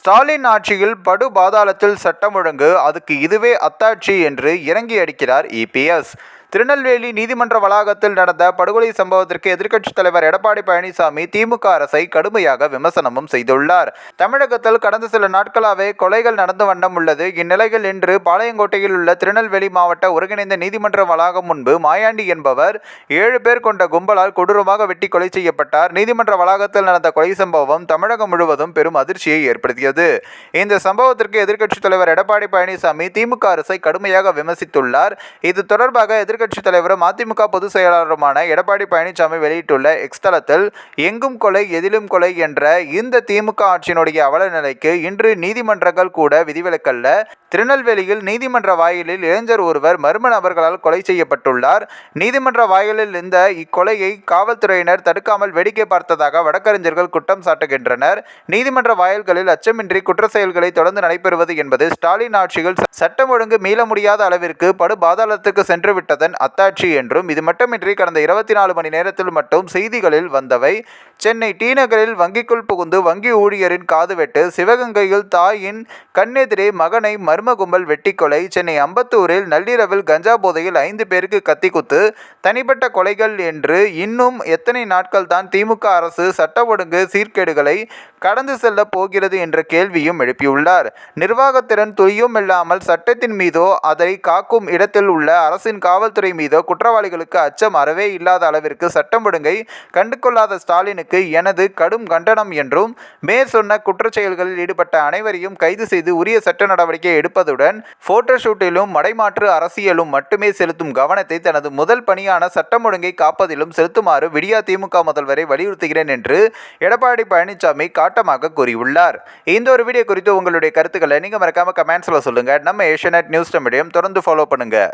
ஸ்டாலின் ஆட்சியில் படு பாதாளத்தில் சட்டம் ஒழுங்கு அதுக்கு இதுவே அத்தாட்சி என்று இறங்கி அடிக்கிறார் இபிஎஸ் திருநெல்வேலி நீதிமன்ற வளாகத்தில் நடந்த படுகொலை சம்பவத்திற்கு எதிர்க்கட்சித் தலைவர் எடப்பாடி பழனிசாமி திமுக அரசை கடுமையாக விமர்சனமும் செய்துள்ளார். தமிழகத்தில் கடந்த சில நாட்களாகவே கொலைகள் நடந்த வண்ணம் உள்ளது. இந்நிலையில் இன்று பாளையங்கோட்டையில் உள்ள திருநெல்வேலி மாவட்ட ஒருங்கிணைந்த நீதிமன்ற வளாகம் முன்பு மாயாண்டி என்பவர் ஏழு பேர் கொண்ட கும்பலால் கொடூரமாக வெட்டி கொலை செய்யப்பட்டார். நீதிமன்ற வளாகத்தில் நடந்த கொலை சம்பவம் தமிழகம் முழுவதும் பெரும் அதிர்ச்சியை ஏற்படுத்தியது. இந்த சம்பவத்திற்கு எதிர்க்கட்சித் தலைவர் எடப்பாடி பழனிசாமி திமுக அரசை கடுமையாக விமர்சித்துள்ளார். இது தொடர்பாக எதிர்க்கட்சித் தலைவரும் அதிமுக பொதுச் செயலாளருமான எடப்பாடி பழனிசாமி வெளியிட்டுள்ள எக்ஸ்தலத்தில் எங்கும் கொலை எதிலும் கொலை என்ற இந்த திமுக ஆட்சியினுடைய அவல நிலைக்கு இன்று நீதிமன்றங்கள் கூட விதிவிலக்கல்ல. திருநெல்வேலியில் நீதிமன்ற வாயிலில் இளைஞர் ஒருவர் மர்ம நபர்களால் கொலை செய்யப்பட்டுள்ளார். நீதிமன்ற வாயிலில் இந்த இக்கொலையை காவல்துறையினர் தடுக்காமல் வேடிக்கை பார்த்ததாக வழக்கறிஞர்கள் குற்றம் சாட்டுகின்றனர். நீதிமன்ற வாயில்களில் அச்சமின்றி குற்ற செயல்களை தொடர்ந்து நடைபெறுவது என்பது ஸ்டாலின் ஆட்சியில் சட்டம் ஒழுங்கு மீள முடியாத அளவிற்கு படு பாதாளத்துக்கு சென்று விட்டதன் அத்தாட்சி என்றும் இது மட்டுமின்றி கடந்த இருபத்தி நாலு மணி நேரத்தில் மட்டும் செய்திகளில் வந்தவை. சென்னை டி நகரில் வங்கிக்குள் புகுந்து வங்கி ஊழியரின் காது வெட்டு சிவகங்கையில் தாயின் கண்ணெதிரே மகனை மர்ம கும்பல் வெட்டிக்கொலை சென்னை அம்பத்தூரில் நள்ளிரவில் கஞ்சா போதையில் ஐந்து பேருக்கு கத்திக்குத்து தனிப்பட்ட கொலைகள் என்று இன்னும் எத்தனை நாட்கள் தான் திமுக அரசு சட்ட ஒழுங்கு சீர்கேடுகளை கடந்து செல்ல போகிறது என்ற கேள்வியும் எழுப்பியுள்ளார். நிர்வாகத்திறன் துளியும் இல்லாமல் சட்டத்தின் மீதோ அதை காக்கும் இடத்தில் உள்ள அரசின் காவல்துறை மீதோ குற்றவாளிகளுக்கு அச்சம் அறவே இல்லாத அளவிற்கு சட்டம் ஒழுங்கை கண்டுகொள்ளாத ஸ்டாலினுக்கு எனது கடும் கண்டனம் என்றும் மேற் சொன்ன குற்றச்செயல்களில் ஈடுபட்ட அனைவரையும் கைது செய்து உரிய சட்ட நடவடிக்கை எடுப்பதுடன் போட்டோஷூட்டிலும் மடைமாற்று அரசியலும் மட்டுமே செலுத்தும் கவனத்தை தனது முதல் பணியான சட்டம் ஒழுங்கை காப்பதிலும் செலுத்துமாறு விடியா திமுக முதல்வரை வலியுறுத்துகிறேன் என்று எடப்பாடி பழனிசாமி காட்டமாக கூறியுள்ளார். இந்த ஒரு வீடியோ குறித்து உங்களுடைய கருத்துக்களை நீங்கள் மறக்காம கமெண்ட்ஸில் சொல்லுங்கள் நம்ம ஏஷியநெட் நியூஸ் தமிழையும் தொடர்ந்து ஃபாலோ பண்ணுங்கள்